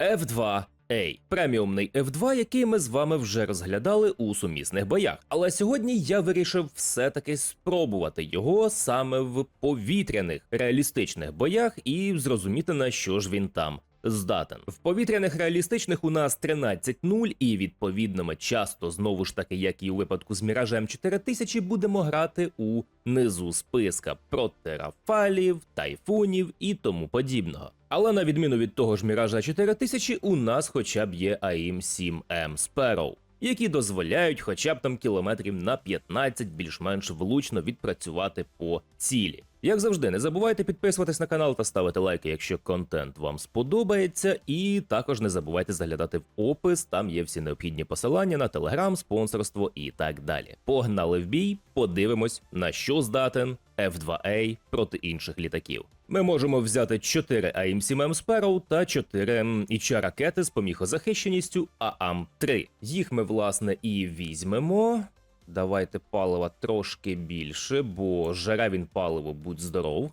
F2 A. преміумний F2, який ми з вами вже розглядали у сумісних боях. Але сьогодні я вирішив все-таки спробувати його саме в повітряних реалістичних боях і зрозуміти на що ж він там. Здатен в повітряних реалістичних у нас 13-0, і відповідно ми часто знову ж таки, як і у випадку з Міражем 4000, будемо грати у низу списка проти рафалів, тайфунів і тому подібного. Але на відміну від того ж Міража 4000, у нас хоча б є АІМ 7 М Sparrow, які дозволяють хоча б там кілометрів на 15 більш-менш влучно відпрацювати по цілі. Як завжди, не забувайте підписуватись на канал та ставити лайки, якщо контент вам сподобається, і також не забувайте заглядати в опис, там є всі необхідні посилання на телеграм, спонсорство і так далі. Погнали в бій, подивимось, на що здатен F2A проти інших літаків. Ми можемо взяти 4 АІМ-7М Sparrow та 4 ІЧА ракети з поміхозахищеністю ААМ-3. Їх ми, власне, і візьмемо. Давайте палива трошки більше, бо жере він паливо, будь здоров.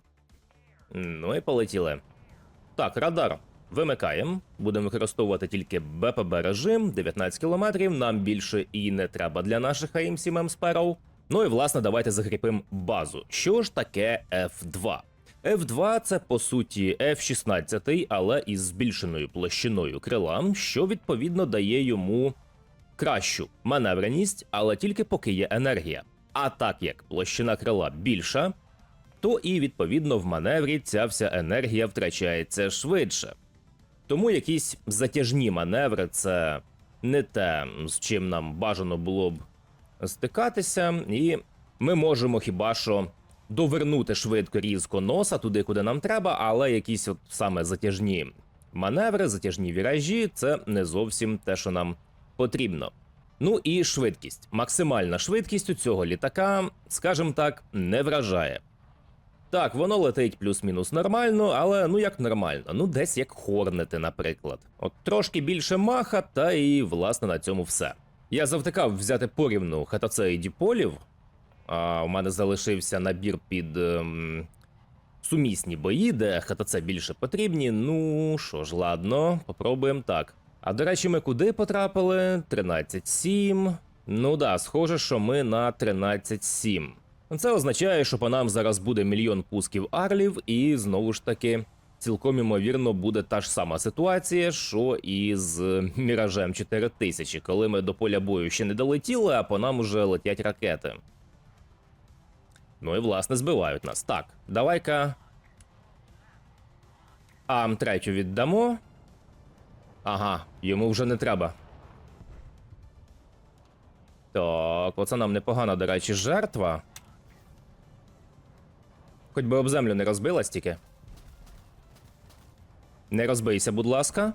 Ну і полетіли. Так, радар. Вимикаємо. Будемо використовувати тільки БПБ режим, 19 км, нам більше і не треба для наших АІМ 7 М Sparrow. Ну і власне давайте закріпимо базу. Що ж таке F2? F2 це по суті F16, але із збільшеною площиною крила, що відповідно дає йому кращу маневреність, але тільки поки є енергія. А так як площина крила більша, то і відповідно в маневрі ця вся енергія втрачається швидше. Тому якісь затяжні маневри це не те, з чим нам бажано було б стикатися, і ми можемо хіба що довернути швидко різко носа туди, куди нам треба, але якісь от саме затяжні маневри, затяжні віражі це не зовсім те, що нам потрібно. Ну і швидкість. Максимальна швидкість у цього літака, скажімо так, не вражає. Так, воно летить плюс-мінус нормально, але ну як нормально, ну десь як хорнети, наприклад. От трошки більше маха, та і власне на цьому все. Я завтикав взяти порівну ХТЦ і діполів, а у мене залишився набір під ем, сумісні бої, де ХТЦ більше потрібні. Ну що ж, ладно, попробуємо так. А до речі, ми куди потрапили? 13-7. Ну да, схоже, що ми на 13-7. Це означає, що по нам зараз буде мільйон пусків арлів, і знову ж таки, цілком імовірно буде та ж сама ситуація, що і з Міражем 4000, коли ми до поля бою ще не долетіли, а по нам уже летять ракети. Ну і власне збивають нас. Так, давай-ка. Ам третю віддамо. Ага, йому вже не треба. Так, оце нам непогана, до речі, жертва. Хоч би об землю не розбилась тільки. Не розбийся, будь ласка.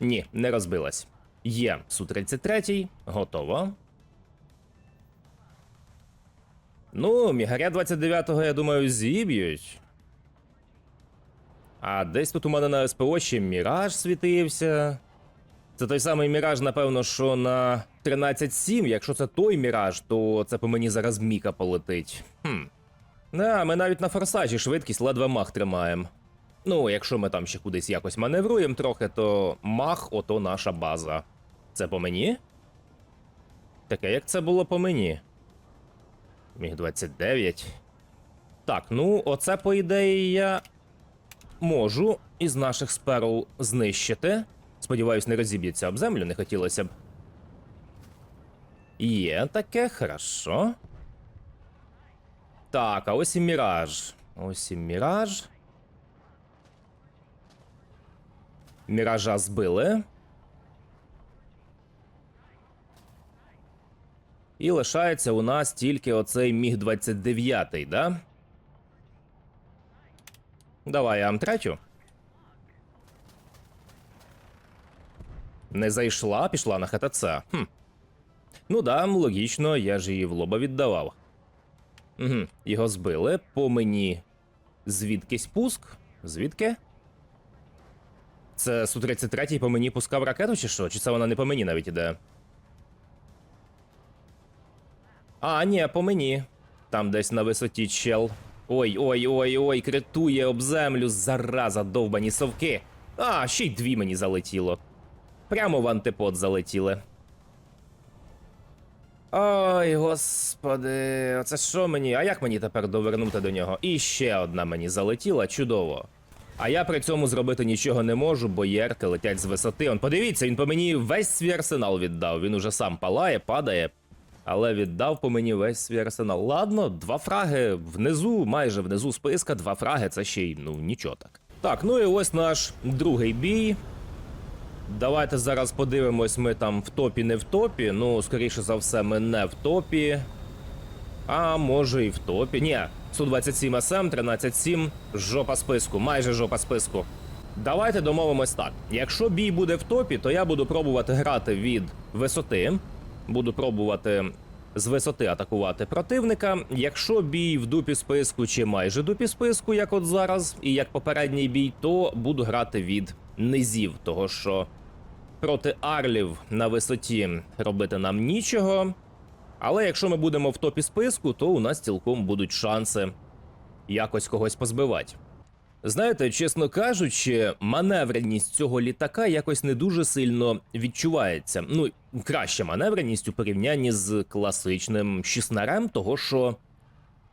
Ні, не розбилась. Є Су-33, готово. Ну, Мігаря 29-го, я думаю, зіб'ють. А десь тут у мене на СПО ще Міраж світився. Це той самий Міраж, напевно, що на 13.7. Якщо це той Міраж, то це по мені зараз Міка полетить. Хм. Да, ми навіть на форсажі швидкість ледве мах тримаємо. Ну, якщо ми там ще кудись якось маневруємо трохи, то мах ото наша база. Це по мені? Таке, як це було по мені? Міг 29. Так, ну, оце, по ідеї, я можу із наших сперл знищити. Сподіваюсь, не розіб'ється об землю, не хотілося б. Є таке, хорошо. Так, а ось і міраж. Ось і міраж. Міража збили. І лишається у нас тільки оцей Міг 29, да? Давай я третю. Не зайшла, пішла на ХТЦ. Хм. Ну да, логічно, я ж її в лоба віддавав. Угу, Його збили. По мені звідкись пуск? Звідки? Це Су-33 по мені пускав ракету, чи що? Чи це вона не по мені навіть іде? А, ні, по мені. Там десь на висоті чел. Ой, ой, ой, ой, критує об землю, зараза, довбані совки. А, ще й дві мені залетіло. Прямо в антипод залетіли. Ой, господи, оце що мені? А як мені тепер довернути до нього? І ще одна мені залетіла, чудово. А я при цьому зробити нічого не можу, бо єрки летять з висоти. Он подивіться, він по мені весь свій арсенал віддав. Він уже сам палає, падає, але віддав по мені весь свій арсенал. Ладно, два фраги внизу, майже внизу списка, два фраги це ще й ну нічого так. Так, ну і ось наш другий бій. Давайте зараз подивимось, ми там в топі, не в топі. Ну, скоріше за все, ми не в топі. А може і в топі. Ні, Су-27 СМ, 13-7, жопа списку, майже жопа списку. Давайте домовимось так. Якщо бій буде в топі, то я буду пробувати грати від висоти. Буду пробувати з висоти атакувати противника. Якщо бій в дупі списку чи майже дупі списку, як от зараз, і як попередній бій, то буду грати від низів, того що проти арлів на висоті робити нам нічого. Але якщо ми будемо в топі списку, то у нас цілком будуть шанси якось когось позбивати. Знаєте, чесно кажучи, маневреність цього літака якось не дуже сильно відчувається. Ну, краща маневреність у порівнянні з класичним шіснарем, того що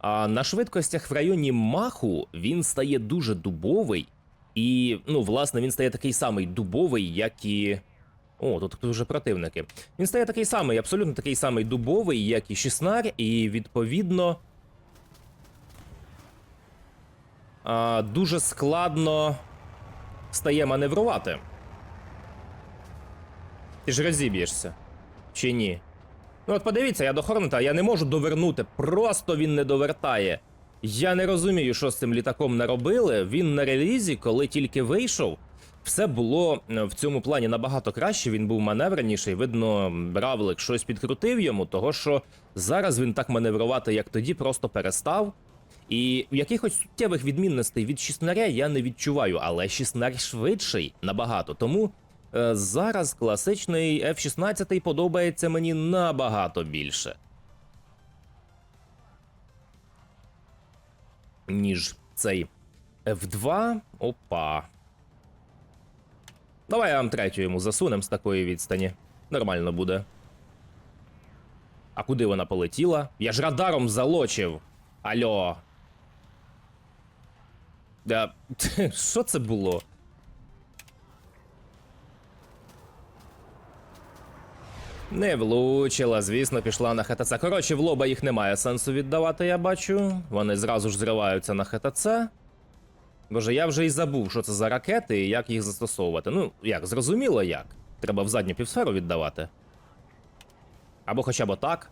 а на швидкостях в районі маху він стає дуже дубовий, і, ну, власне, він стає такий самий дубовий, як і. О, тут вже противники. Він стає такий самий, абсолютно такий самий дубовий, як і шіснар, і відповідно. А, дуже складно стає маневрувати. Ти ж розіб'єшся. Чи ні? Ну от подивіться, я до Хорнета, я не можу довернути. Просто він не довертає. Я не розумію, що з цим літаком наробили. Він на релізі, коли тільки вийшов, все було е, в цьому плані набагато краще. Він був маневреніший. Видно, Бравлик щось підкрутив йому, того що зараз він так маневрувати, як тоді, просто перестав. І якихось суттєвих відмінностей від шіснаря я не відчуваю, але шіснар швидший набагато. Тому е, зараз класичний F-16 подобається мені набагато більше. Ніж цей F2. Опа. Давай я вам третю йому засунем з такої відстані. Нормально буде. А куди вона полетіла? Я ж радаром залочив. Альо. Да. Що це було? Не влучила, звісно, пішла на ХТЦ. Коротше, в лоба їх немає сенсу віддавати, я бачу. Вони зразу ж зриваються на ХТЦ. Боже, я вже і забув, що це за ракети і як їх застосовувати. Ну, як, зрозуміло як. Треба в задню півсферу віддавати. Або хоча б отак.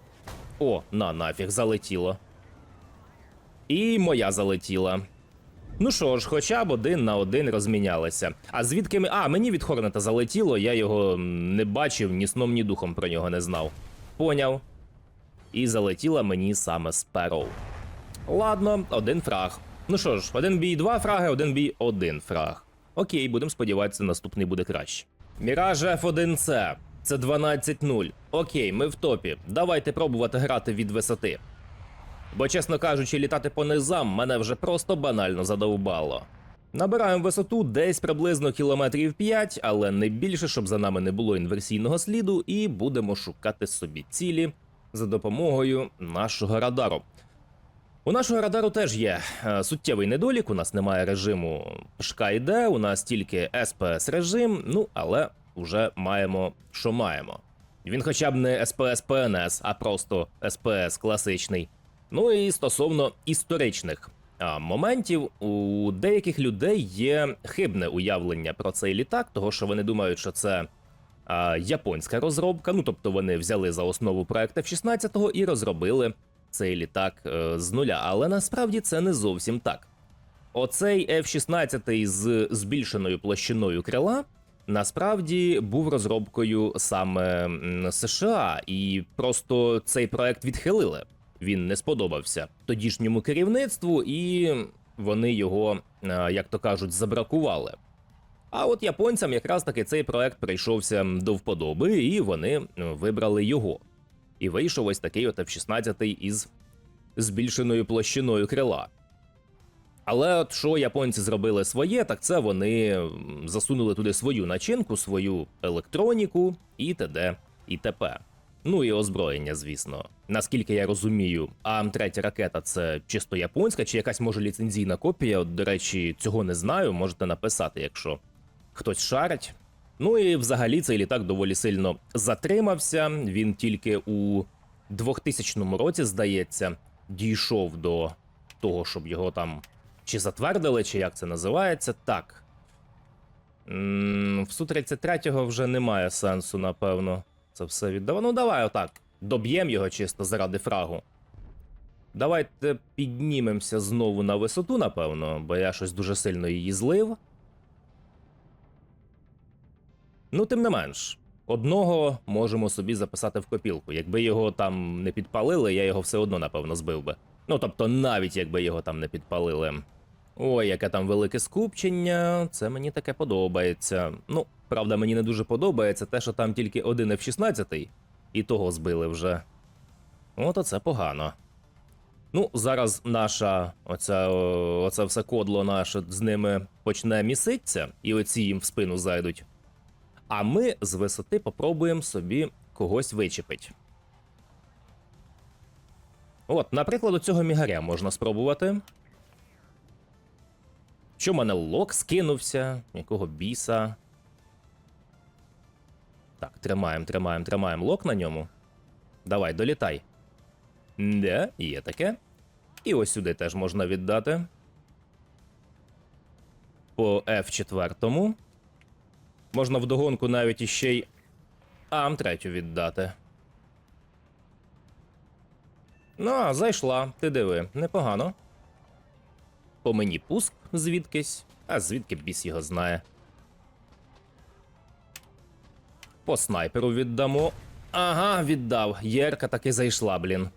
О, на нафіг, залетіло. І моя залетіла. Ну що ж, хоча б один на один розмінялися. А звідки ми. А, мені від Хорнета залетіло, я його не бачив, ні сном, ні духом про нього не знав. Поняв. І залетіла мені саме Спероу. Ладно, один фраг. Ну що ж, один бій два фраги, один бій один фраг. Окей, будемо сподіватися, наступний буде краще. Міраж F1C. Це 12-0. Окей, ми в топі. Давайте пробувати грати від висоти. Бо, чесно кажучи, літати по низам мене вже просто банально задовбало. Набираємо висоту десь приблизно кілометрів 5, але не більше, щоб за нами не було інверсійного сліду, і будемо шукати собі цілі за допомогою нашого радару. У нашого радару теж є е, суттєвий недолік. У нас немає режиму йде, у нас тільки СПС режим, ну але вже маємо, що маємо. Він хоча б не СПС ПНС, а просто СПС класичний. Ну і стосовно історичних моментів, у деяких людей є хибне уявлення про цей літак, того що вони думають, що це японська розробка. Ну тобто вони взяли за основу проект F-16 і розробили цей літак е, з нуля. Але насправді це не зовсім так. Оцей F-16 з збільшеною площиною крила насправді був розробкою саме США, і просто цей проект відхилили. Він не сподобався тодішньому керівництву, і вони його, е, як то кажуть, забракували. А от японцям якраз таки цей проект прийшовся до вподоби, і вони е, вибрали його. І вийшов ось такий от F-16 із збільшеною площиною крила. Але от що японці зробили своє, так це вони засунули туди свою начинку, свою електроніку і т.д. і т.п. Ну і озброєння, звісно. Наскільки я розумію, АМ-3 ракета це чисто японська чи якась може ліцензійна копія. От, до речі, цього не знаю. Можете написати, якщо хтось шарить. Ну і взагалі цей літак доволі сильно затримався. Він тільки у 2000 році, здається, дійшов до того, щоб його там чи затвердили, чи як це називається. Так. М, В Су-33 вже немає сенсу, напевно. Це все віддавати. Ну, давай отак. Доб'ємо його чисто заради фрагу. Давайте піднімемося знову на висоту, напевно, бо я щось дуже сильно її злив. Ну, тим не менш, одного можемо собі записати в копілку. Якби його там не підпалили, я його все одно, напевно, збив би. Ну, тобто, навіть якби його там не підпалили. Ой, яке там велике скупчення, це мені таке подобається. Ну, правда, мені не дуже подобається те, що там тільки один F-16, і того збили вже. От оце погано. Ну, зараз наша, оця, оце все кодло наше з ними почне міситися, і оці їм в спину зайдуть. А ми з висоти попробуємо собі когось вичепить. От, наприклад, у цього мігаря можна спробувати. Що в мене лок скинувся? Якого біса? Так, тримаємо, тримаємо, тримаємо лок на ньому. Давай, долітай. Де, є таке. І ось сюди теж можна віддати. По F4. Можна вдогонку навіть іще й АМ3 віддати. Ну, а, зайшла, ти диви, непогано. По мені пуск звідкись, а звідки біс його знає. По снайперу віддамо. Ага, віддав. Єрка таки зайшла, блін.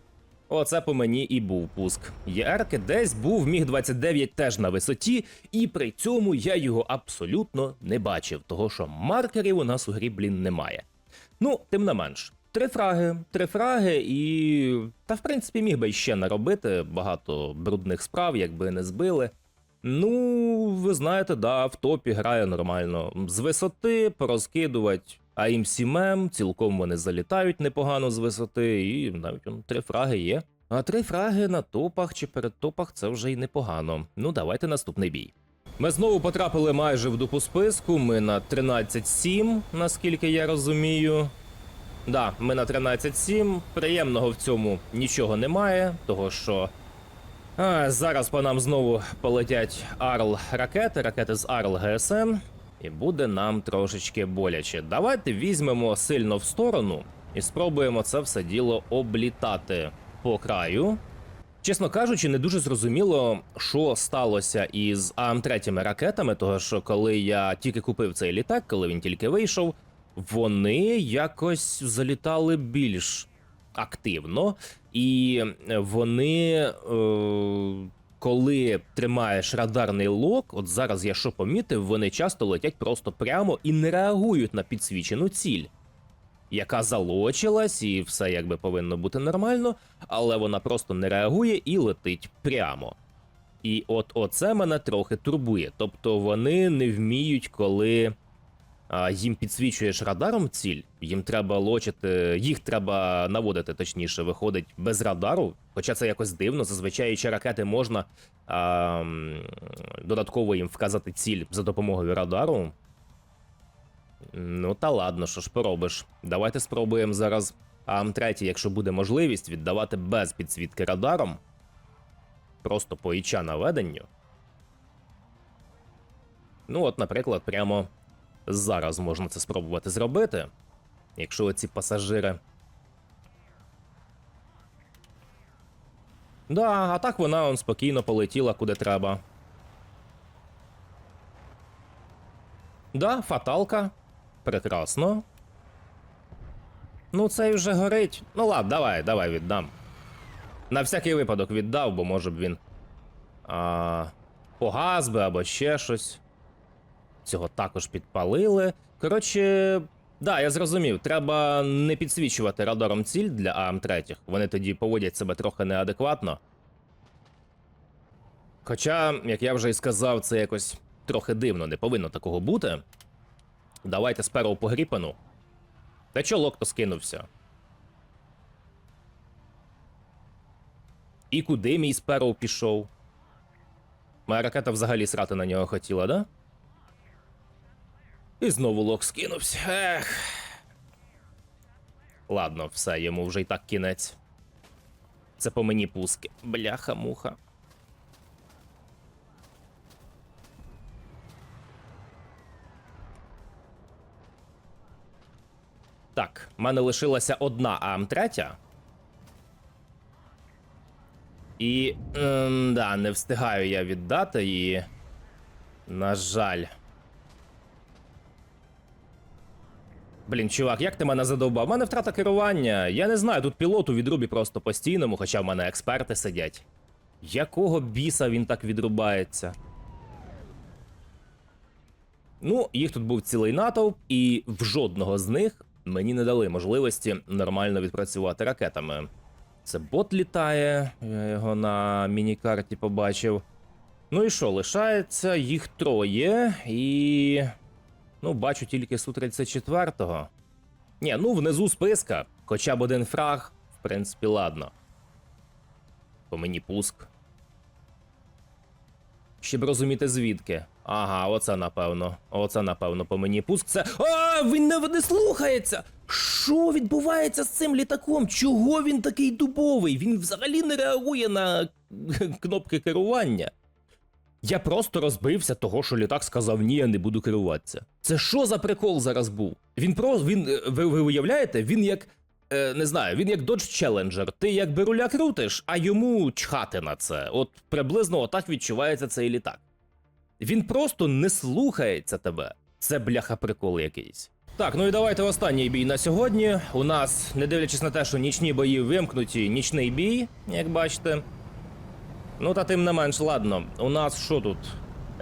Оце по мені і був пуск. Єрки десь був міг 29 теж на висоті, і при цьому я його абсолютно не бачив, того що маркерів у нас у грі, блін, немає. Ну, тим не менш, три фраги, три фраги, і. Та в принципі міг би ще наробити багато брудних справ, якби не збили. Ну, ви знаєте, да, в топі грає нормально. З висоти порозкидувати АІМ-7М, цілком вони залітають непогано з висоти, і навіть он, три фраги є. А три фраги на топах чи перед топах це вже й непогано. Ну, давайте наступний бій. Ми знову потрапили майже в дупу списку. Ми на 13-7, наскільки я розумію. Да, ми на 13-7. Приємного в цьому нічого немає, того що. А, зараз по нам знову полетять Арл ракети, ракети з Арл ГСН, і буде нам трошечки боляче. Давайте візьмемо сильно в сторону і спробуємо це все діло облітати по краю. Чесно кажучи, не дуже зрозуміло, що сталося із АМ-3 ракетами, того що коли я тільки купив цей літак, коли він тільки вийшов, вони якось залітали більш активно, і вони, е, коли тримаєш радарний лок, от зараз я що помітив, вони часто летять просто прямо і не реагують на підсвічену ціль яка залочилась, і все якби повинно бути нормально, але вона просто не реагує і летить прямо. І от оце мене трохи турбує. Тобто вони не вміють, коли їм підсвічуєш радаром ціль, їм треба лочити, їх треба наводити, точніше, виходить без радару. Хоча це якось дивно. Зазвичай чи ракети можна а, додатково їм вказати ціль за допомогою радару. Ну та ладно, що ж поробиш. Давайте спробуємо зараз АМ-3, якщо буде можливість, віддавати без підсвітки радаром. Просто по іча наведенню. Ну, от, наприклад, прямо зараз можна це спробувати зробити. Якщо оці пасажири. Да, а так вона он спокійно полетіла куди треба. Да, фаталка. Прекрасно. Ну, цей вже горить. Ну ладно, давай, давай віддам. На всякий випадок віддав, бо може б він. А, погас би або ще щось. Цього також підпалили. Коротше, да, я зрозумів. Треба не підсвічувати радаром ціль для АМ-3. Вони тоді поводять себе трохи неадекватно. Хоча, як я вже і сказав, це якось трохи дивно, не повинно такого бути. Давайте сперу по Гріпену. Та чо локто скинувся? І куди мій сперу пішов? Моя ракета взагалі срати на нього хотіла, да? І знову лок скинувся. Ех. Ладно, все, йому вже і так кінець. Це по мені пуски. Бляха-муха. Так, в мене лишилася одна АМ-3. І. Ем, да, не встигаю я віддати її. На жаль. Блін, чувак, як ти мене задовбав? У мене втрата керування. Я не знаю, тут пілот у відрубі просто постійному, хоча в мене експерти сидять. Якого біса він так відрубається? Ну, їх тут був цілий натовп, і в жодного з них мені не дали можливості нормально відпрацювати ракетами. Це бот літає, я його на міні-карті побачив. Ну і що, лишається їх троє, і. Ну, бачу тільки Су-34. Ні, ну внизу списка. Хоча б один фраг, в принципі, ладно. По мені пуск. Щоб розуміти звідки. Ага, оце напевно. Оце напевно по мені пуск. Це. А, він не, не слухається! Що відбувається з цим літаком? Чого він такий дубовий? Він взагалі не реагує на кнопки керування. Я просто розбився того, що літак сказав ні, я не буду керуватися. Це що за прикол зараз був? Він про він. е, Ви, ви уявляєте, він як. Е, не знаю, він як Dodge Challenger. Ти якби руля крутиш, а йому чхати на це. От приблизно отак відчувається цей літак. Він просто не слухається тебе. Це бляха прикол якийсь. Так, ну і давайте останній бій на сьогодні. У нас, не дивлячись на те, що нічні бої вимкнуті, нічний бій, як бачите. Ну та тим не менш, ладно. У нас що тут?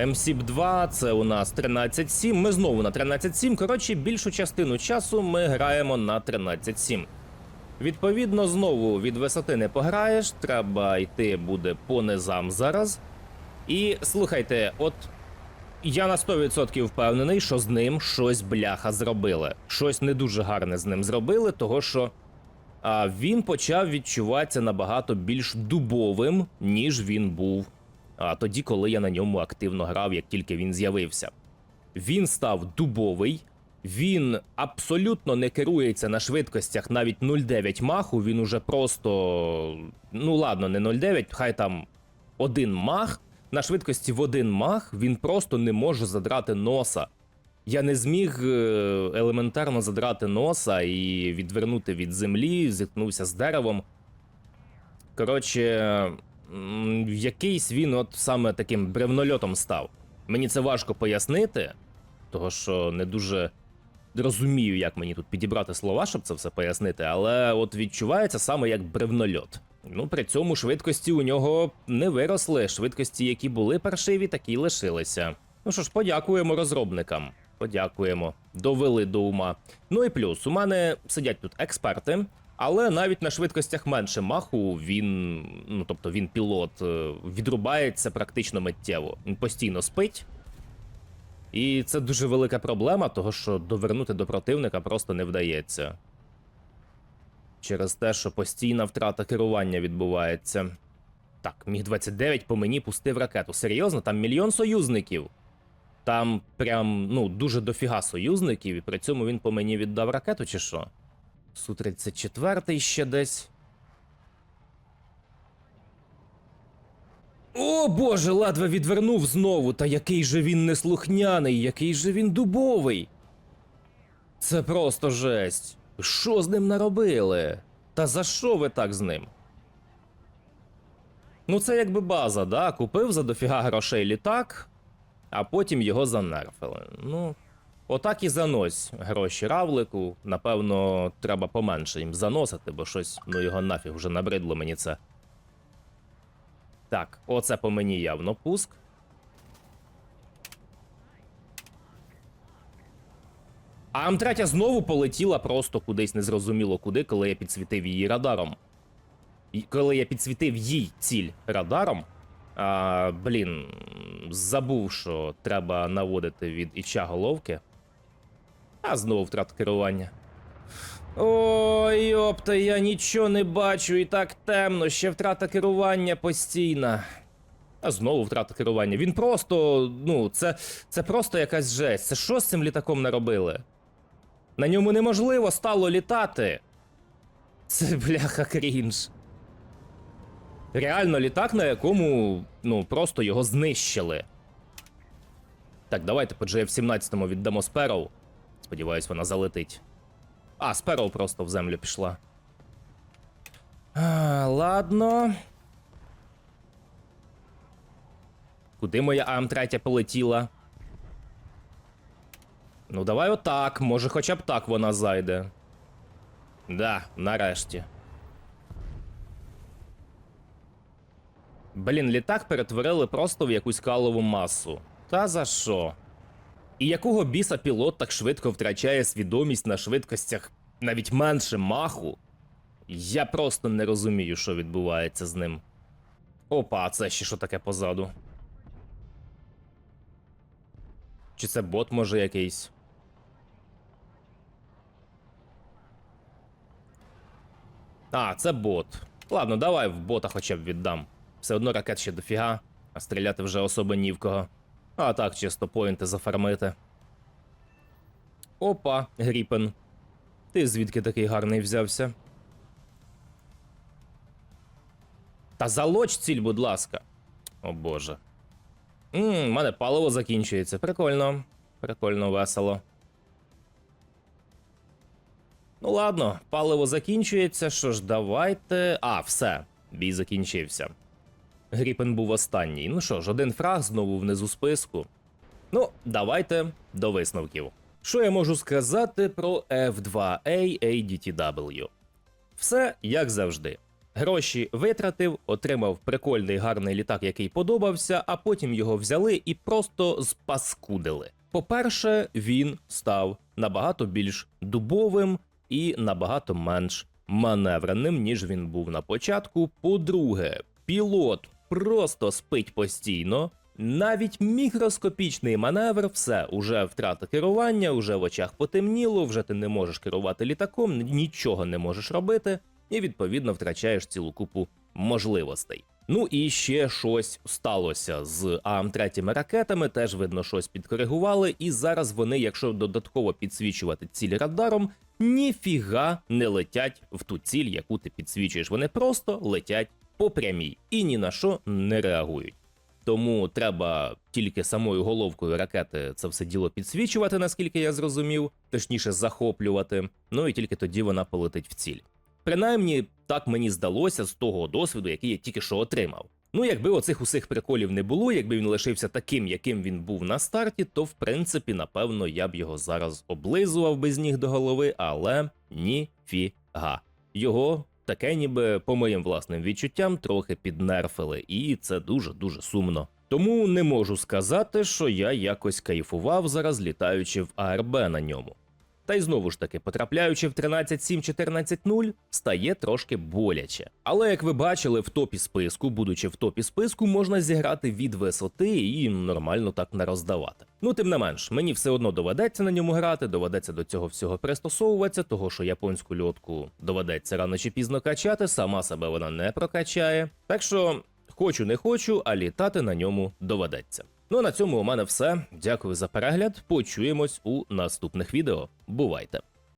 МСІП 2, це у нас 13.7. Ми знову на 13.7. Коротше, більшу частину часу ми граємо на 13.7. Відповідно, знову від висоти не пограєш, треба йти буде по низам зараз. І слухайте, от я на 100% впевнений, що з ним щось бляха зробили. Щось не дуже гарне з ним зробили, того що він почав відчуватися набагато більш дубовим, ніж він був а, тоді, коли я на ньому активно грав, як тільки він з'явився. Він став дубовий, він абсолютно не керується на швидкостях навіть 0,9 маху. Він уже просто. Ну ладно, не 0,9, хай там один мах. На швидкості в один мах він просто не може задрати носа. Я не зміг е, елементарно задрати носа і відвернути від землі, зіткнувся з деревом. Коротше, якийсь він от саме таким бревнольотом став. Мені це важко пояснити, того що не дуже розумію, як мені тут підібрати слова, щоб це все пояснити, але от відчувається саме як бревнольот. Ну, при цьому швидкості у нього не виросли. Швидкості, які були паршиві, такі лишилися. Ну що ж, подякуємо розробникам. Подякуємо. Довели до ума. Ну і плюс, у мене сидять тут експерти, але навіть на швидкостях менше маху він, ну тобто він пілот, е, відрубається практично миттєво. Він постійно спить. І це дуже велика проблема, того що довернути до противника просто не вдається. Через те, що постійна втрата керування відбувається. Так, міг 29 по мені пустив ракету. Серйозно, там мільйон союзників. Там прям ну дуже дофіга союзників, і при цьому він по мені віддав ракету, чи що? Су-34 ще десь. О боже, ледве відвернув знову. Та який же він неслухняний, який же він дубовий. Це просто жесть. Що з ним наробили? Та за що ви так з ним? Ну, це якби база, да? Купив за дофіга грошей літак, а потім його занерфили. Ну, отак і занось гроші равлику. Напевно, треба поменше їм заносити, бо щось, ну його нафіг вже набридло мені це. Так, оце по мені явно пуск. А М3 знову полетіла просто кудись незрозуміло куди, коли я підсвітив її радаром. І коли я підсвітив їй ціль радаром, А, блін, забув, що треба наводити від іча головки. А знову втрата керування. Ой, йопта, я нічого не бачу і так темно, ще втрата керування постійна. А знову втрата керування. Він просто, ну, це, це просто якась жесть. Це що з цим літаком наробили? На ньому неможливо стало літати. Це бляха крінж. Реально літак, на якому ну просто його знищили. Так, давайте по GF-17 віддамо Спероу. Сподіваюсь, вона залетить. А, Спероу просто в землю пішла. А, ладно. Куди моя АМ-3 полетіла? Ну, давай отак. Може, хоча б так вона зайде. Да, нарешті. Блін, літак перетворили просто в якусь калову масу. Та за що? І якого біса пілот так швидко втрачає свідомість на швидкостях навіть менше маху? Я просто не розумію, що відбувається з ним. Опа, а це ще що таке позаду? Чи це бот може якийсь? А, це бот. Ладно, давай в бота хоча б віддам. Все одно ракет ще дофіга, а стріляти вже особо ні в кого. А так, чисто поінти зафармити. Опа, Гріпен. Ти звідки такий гарний взявся? Та залоч ціль, будь ласка. О боже. Ммм, мене паливо закінчується. Прикольно. Прикольно, весело. Ну ладно, паливо закінчується. Що ж, давайте. А, все. Бій закінчився. Гріпен був останній. Ну що ж, один фраг знову внизу списку. Ну, давайте до висновків. Що я можу сказати про F2A ADTW? Все як завжди. Гроші витратив, отримав прикольний гарний літак, який подобався, а потім його взяли і просто спаскудили. По-перше, він став набагато більш дубовим і набагато менш маневреним, ніж він був на початку. По-друге, пілот просто спить постійно. Навіть мікроскопічний маневр, все, уже втрата керування, уже в очах потемніло, вже ти не можеш керувати літаком, нічого не можеш робити, і відповідно втрачаєш цілу купу можливостей. Ну і ще щось сталося з АМ-3 ракетами. Теж видно, щось підкоригували, і зараз вони, якщо додатково підсвічувати ціль радаром, ніфіга не летять в ту ціль, яку ти підсвічуєш. Вони просто летять по прямій і ні на що не реагують. Тому треба тільки самою головкою ракети це все діло підсвічувати, наскільки я зрозумів, точніше захоплювати. Ну і тільки тоді вона полетить в ціль. Принаймні, так мені здалося з того досвіду, який я тільки що отримав. Ну, якби оцих усіх приколів не було, якби він лишився таким, яким він був на старті, то в принципі, напевно, я б його зараз облизував без ніг до голови, але ніфіга. Його таке, ніби по моїм власним відчуттям, трохи піднерфили, і це дуже дуже сумно. Тому не можу сказати, що я якось кайфував зараз, літаючи в АРБ на ньому. Та й знову ж таки, потрапляючи в 13.7-14.0, стає трошки боляче. Але як ви бачили, в топі списку, будучи в топі списку, можна зіграти від висоти і нормально так не роздавати. Ну тим не менш, мені все одно доведеться на ньому грати, доведеться до цього всього пристосовуватися, того що японську льотку доведеться рано чи пізно качати, сама себе вона не прокачає. Так що. Хочу не хочу, а літати на ньому доведеться. Ну а на цьому у мене все. Дякую за перегляд. Почуємось у наступних відео. Бувайте!